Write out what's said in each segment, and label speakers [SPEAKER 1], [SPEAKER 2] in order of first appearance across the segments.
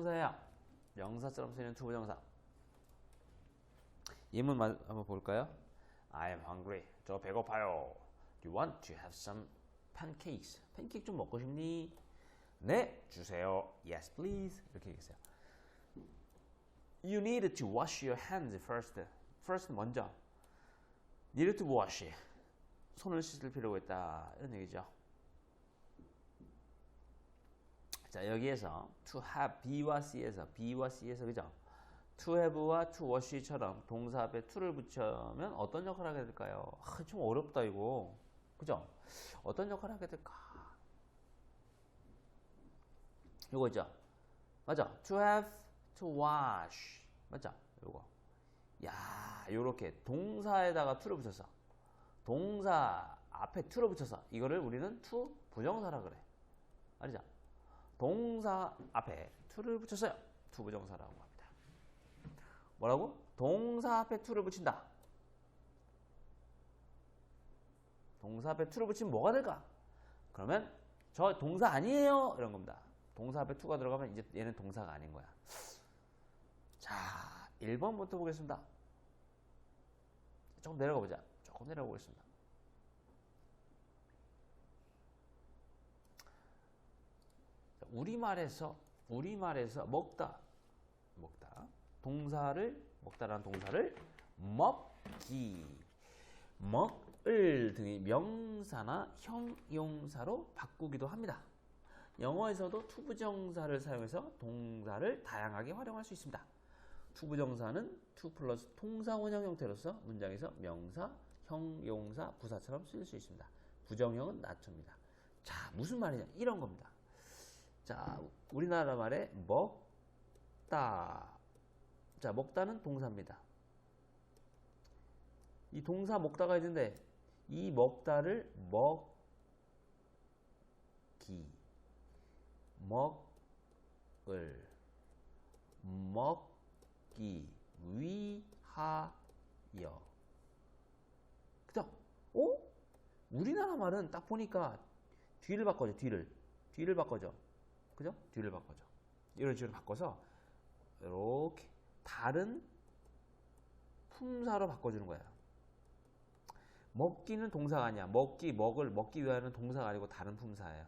[SPEAKER 1] 명사야. 명사처럼 쓰이는 투부정사. 예문 마- 한번 볼까요? I am hungry. 저 배고파요. You want to have some pancakes. 팬케이크 좀 먹고 싶니? 네, 주세요. Yes, please. 이렇게 얘기했어요. You need to wash your hands first. First 먼저. Need to wash. 손을 씻을 필요가 있다. 이런 얘기죠. 자 여기에서 to have B와 C에서 B와 C에서 그죠? to have와 to wash처럼 동사 앞에 to를 붙여면 어떤 역할을 하게 될까요? 아, 좀 어렵다 이거 그죠? 어떤 역할을 하게 될까? 요거죠? 맞아 to have, to wash 맞죠? 요거 야 요렇게 동사에다가 to를 붙여서 동사 앞에 to를 붙여서 이거를 우리는 to 부정사라 그래 알죠? 동사 앞에 to를 붙였어요. to 부정사라고 합니다. 뭐라고? 동사 앞에 to를 붙인다. 동사 앞에 to를 붙이면 뭐가 될까? 그러면 저 동사 아니에요. 이런 겁니다. 동사 앞에 to가 들어가면 이제 얘는 동사가 아닌 거야. 자, 1번부터 보겠습니다. 조금 내려가 보자. 조금 내려가 보겠습니다. 우리말에서 우리말에서 먹다 먹다 동사를 먹다라는 동사를 먹기 먹을 등의 명사나 형용사로 바꾸기도 합니다. 영어에서도 투부정사를 사용해서 동사를 다양하게 활용할 수 있습니다. 투부정사는 투 플러스 동사 원형 형태로서 문장에서 명사, 형용사, 부사처럼 쓰일 수 있습니다. 부정형은 나초입니다. 자, 무슨 말이냐? 이런 겁니다. 자, 우리나라 말에 먹다. 자, 먹다는 동사입니다. 이 동사 먹다가 있는데 이 먹다를 먹기, 먹을, 먹기 위하여. 그죠? 어? 우리나라 말은 딱 보니까 뒤를 바꿔줘, 뒤를. 뒤를 바꿔줘. 그죠? 뒤를 바꿔줘. 이런 식으로 바꿔서 이렇게 다른 품사로 바꿔주는 거야. 먹기는 동사가 아니야. 먹기, 먹을, 먹기 위하여는 동사가 아니고 다른 품사예요.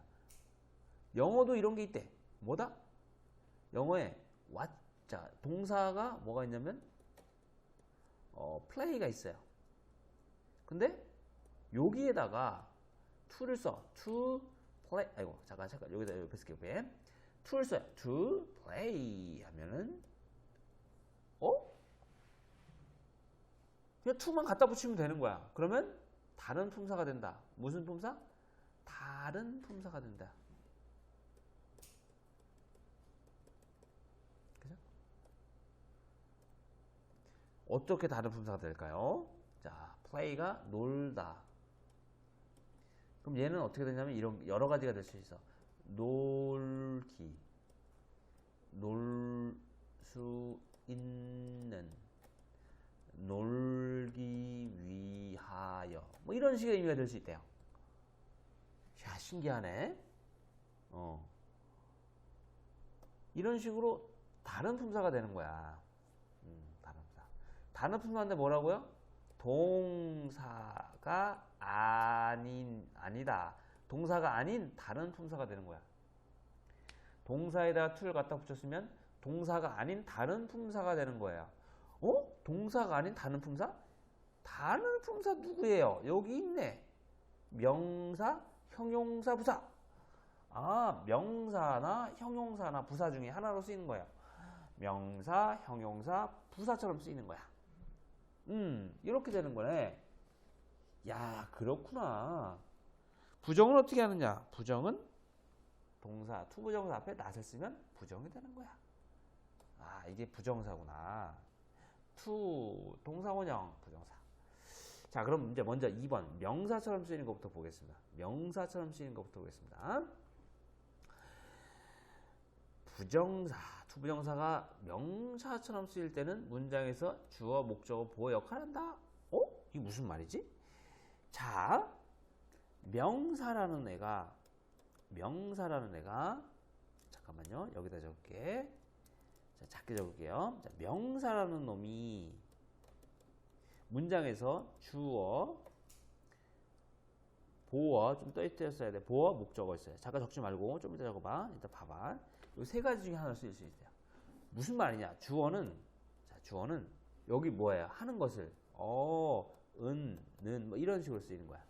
[SPEAKER 1] 영어도 이런 게 있대. 뭐다? 영어에 what, 자, 동사가 뭐가 있냐면 어, play가 있어요. 근데 여기에다가 to를 써. to play. 아이고, 잠깐, 잠깐. 여기다 옆에 쓸게요. 뱀. to를 써요. to play 하면은 어? 그냥 to만 갖다 붙이면 되는 거야. 그러면 다른 품사가 된다. 무슨 품사? 다른 품사가 된다. 그죠? 어떻게 다른 품사가 될까요? 자, play가 놀다. 그럼 얘는 어떻게 되냐면 이런 여러 가지가 될 수 있어. 놀기, 놀 수 있는, 놀기 위하여. 뭐 이런 식의 의미가 될 수 있대요. 야, 신기하네. 어. 이런 식으로 다른 품사가 되는 거야. 음, 다른 품사. 다른 품사인데 뭐라고요? 동사가 아닌 아니다. 동사가 아닌 다른 품사가 되는 거야. 동사에다 to를 갖다 붙였으면 동사가 아닌 다른 품사가 되는 거예요. 어? 동사가 아닌 다른 품사? 다른 품사 누구예요? 여기 있네. 명사, 형용사, 부사. 아, 명사나 형용사나 부사 중에 하나로 쓰이는 거예요. 명사, 형용사, 부사처럼 쓰이는 거야. 음, 이렇게 되는 거네. 야, 그렇구나. 부정은 어떻게 하느냐? 부정은 동사, 투부정사 앞에 낫을 쓰면 부정이 되는 거야. 아, 이게 부정사구나. 투, 동사원형, 부정사. 자, 그럼 이제 먼저 2번. 명사처럼 쓰이는 것부터 보겠습니다. 명사처럼 쓰이는 것부터 보겠습니다. 부정사, 투부정사가 명사처럼 쓰일 때는 문장에서 주어, 목적어, 보어 역할을 한다. 어? 이게 무슨 말이지? 자, 명사라는 애가 명사라는 애가 잠깐만요. 여기다 적을게. 자, 작게 적을게요. 자, 명사라는 놈이 문장에서 주어, 보어 좀 떠있어야 돼. 보어, 목적어 있어요. 잠깐 적지 말고 좀 이따 적어봐. 이따 봐봐. 이 세 가지 중에 하나 쓰일 수 있어요. 무슨 말이냐? 주어는 자, 주어는 여기 뭐예요? 하는 것을 어, 은, 는 뭐 이런 식으로 쓰이는 거야.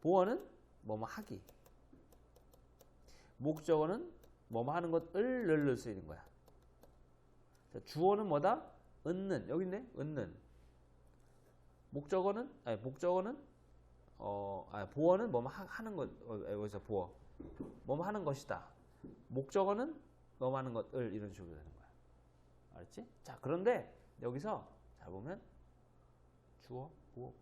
[SPEAKER 1] 보어는 뭐뭐 하기. 목적어는 뭐뭐 하는 것을 늘를 쓰이는 거야. 자, 주어는 뭐다? 은는 여기 있네. 은는. 목적어는 아니 목적어는 어, 아니, 보어는 뭐뭐 하- 하는 것 어, 여기서 보어. 뭐뭐 하는 것이다. 목적어는 뭐뭐 하는 것을 이런 식으로 되는 거야. 알았지? 자, 그런데 여기서 잘 보면 주어, 보어.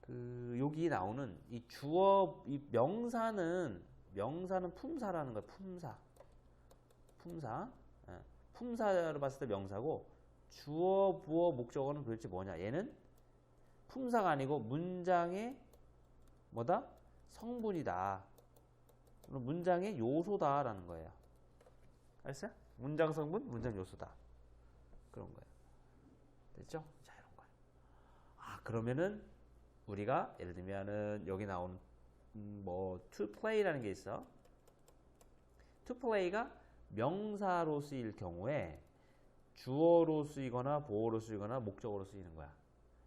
[SPEAKER 1] 그 여기 나오는 이 주어 이 명사는 명사는 품사라는 거야. 품사. 품사. 예. 품사로 봤을 때 명사고 주어, 부어, 목적어는 도대체 뭐냐? 얘는 품사가 아니고 문장의 뭐다? 성분이다. 문장의 요소다라는 거예요. 알았어요? 문장 성분, 문장 요소다. 그런 거예요. 됐죠? 그러면은 우리가 예를 들면은 여기 나온 음, 뭐 to play라는 게 있어. to play가 명사로 쓰일 경우에 주어로 쓰이거나 보어로 쓰이거나 목적어로 쓰이는 거야.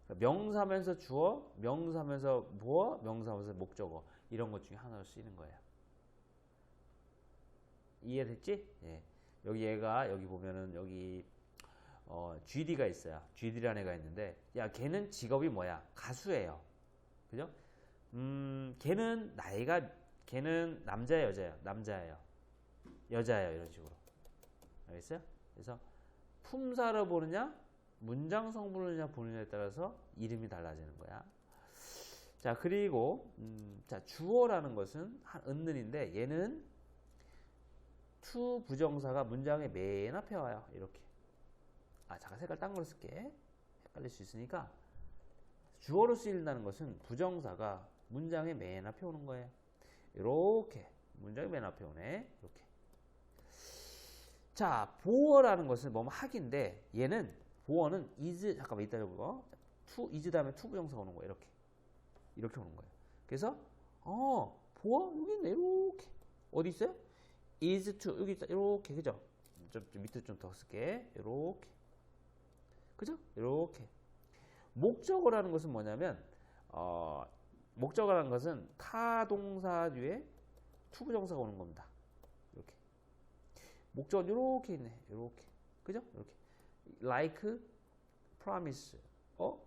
[SPEAKER 1] 그러니까 명사면서 주어, 명사면서 보어, 명사면서 목적어 이런 것 중에 하나로 쓰이는 거예요. 이해됐지? 예. 여기 얘가 여기 보면은 여기 어, GD가 있어요. GD라는 애가 있는데 야 걔는 직업이 뭐야? 가수예요. 그죠? 음, 걔는 나이가 걔는 남자예요, 여자예요? 남자예요. 여자예요, 이런 식으로. 알겠어요? 그래서 품사로 보느냐, 문장 성분을 보느냐에 따라서 이름이 달라지는 거야. 자, 그리고 음, 자 주어라는 것은 한 은는인데 얘는 to 부정사가 문장의 맨 앞에 와요. 이렇게. 아, 잠깐 색깔 딴걸 쓸게. 헷갈릴 수 있으니까 주어로 쓰인다는 것은 부정사가 문장의 맨 앞에 오는 거예요. 이렇게 문장의 맨 앞에 오네. 이렇게. 자, 보어라는 것은 뭐뭐 하기인데 얘는 보어는 is 잠깐만 이따 보고 to is 다음에 to 부정사가 오는 거예요. 이렇게. 이렇게 오는 거예요. 그래서 어, 보어 여기 있네. 이렇게. 어디 있어요? is to 여기 있다. 이렇게. 그죠? 좀, 좀 밑에 좀 더 쓸게. 이렇게. 그죠? 이렇게. 목적어라는 것은 뭐냐면 어, 목적어라는 것은 타 동사 뒤에 투부정사가 오는 겁니다. 이렇게. 목적은 이렇게 있네. 이렇게. 그죠? 이렇게. like, promise. 어?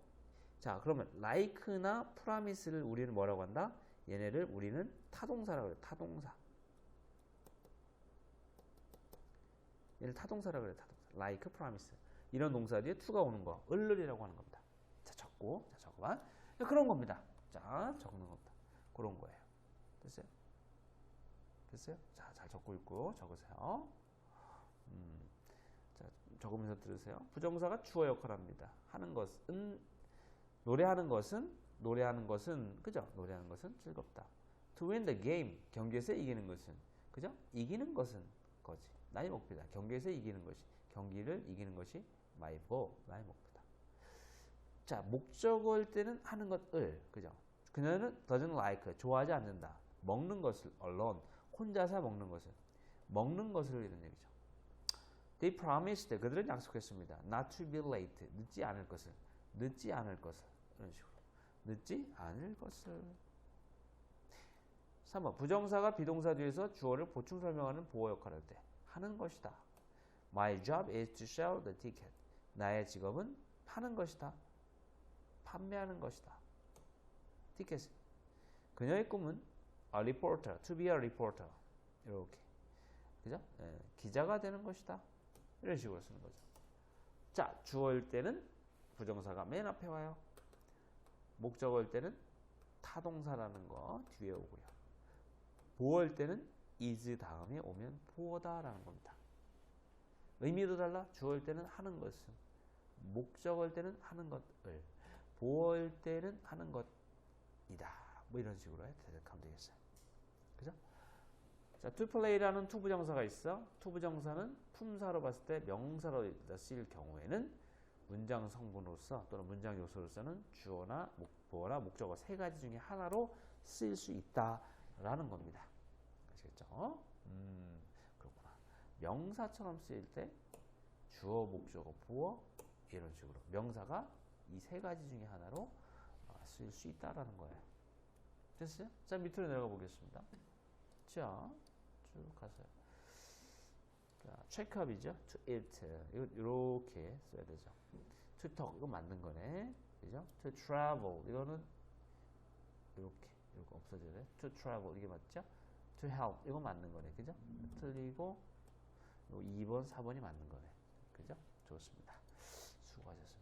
[SPEAKER 1] 자, 그러면 like나 promise를 우리는 뭐라고 한다? 얘네를 우리는 타동사라고 그래요. 타동사. 얘를 타동사라고 그래요. 타동사. like, promise. 이런 동사 뒤에 to가 오는 거. 을르리라고 하는 겁니다. 자, 적고. 자, 적어봐. 자, 그런 겁니다. 자, 적는 겁니다. 그런 거예요. 됐어요? 됐어요? 자, 잘 적고 있고 적으세요. 음, 자, 적으면서 들으세요. 부정사가 주어 역할을 합니다. 하는 것은 노래하는 것은 노래하는 것은 그죠? 노래하는 것은 즐겁다. To win the game 경기에서 이기는 것은 그죠? 이기는 것은 거지. 나의 목표다. 경기에서 이기는 것이 경기를 이기는 것이 my goal 나의 목표다. 자 목적어일 때는 하는 것을 그죠? 그녀는 doesn't like 좋아하지 않는다. 먹는 것을 alone 혼자서 먹는 것을 먹는 것을 이런 얘기죠. They promised 그들은 약속했습니다. Not to be late 늦지 않을 것을 늦지 않을 것을 이런 식으로 늦지 않을 것을 3번 부정사가 비동사 뒤에서 주어를 보충 설명하는 보호 역할을 할때 하는 것이다. My job is to sell the ticket. 나의 직업은 파는 것이다. 판매하는 것이다. 티켓. 그녀의 꿈은 a reporter, to be a reporter. 이렇게. 그죠? 예, 기자가 되는 것이다. 이런 식으로 쓰는 거죠. 자, 주어일 때는 부정사가 맨 앞에 와요. 목적어일 때는 타동사라는 거 뒤에 오고요. 보어일 때는 is 다음에 오면 보어다라는 겁니다. 의미도 달라. 주어일 때는 하는 것은, 목적어일 때는 하는 것을, 보어일 때는 하는 것이다. 뭐 이런 식으로 해석하면 되겠어요. 그죠? 자, to play라는 투부정사가 있어. 투부정사는 품사로 봤을 때 명사로 쓰일 경우에는 문장 성분으로서 또는 문장 요소로서는 주어나 목보어나 목적어 세 가지 중에 하나로 쓰일 수 있다라는 겁니다. 아시겠죠? 음. 명사처럼 쓰일 때 주어, 목적어, 보어 이런 식으로 명사가 이 세 가지 중에 하나로 어, 쓰일 수 있다라는 거예요. 됐어요? 자 밑으로 내려가 보겠습니다. 자, 쭉 가세요. 자, checkup이죠. to eat. 이렇게 써야 되죠. to talk 이거 맞는 거네. 그죠? to travel 이거는 이렇게 이렇게 없어져야 돼. to travel 이게 맞죠? to help 이거 맞는 거네. 그죠? 틀리고 요 2번, 4번이 맞는 거네. 그죠? 좋습니다. 수고하셨습니다.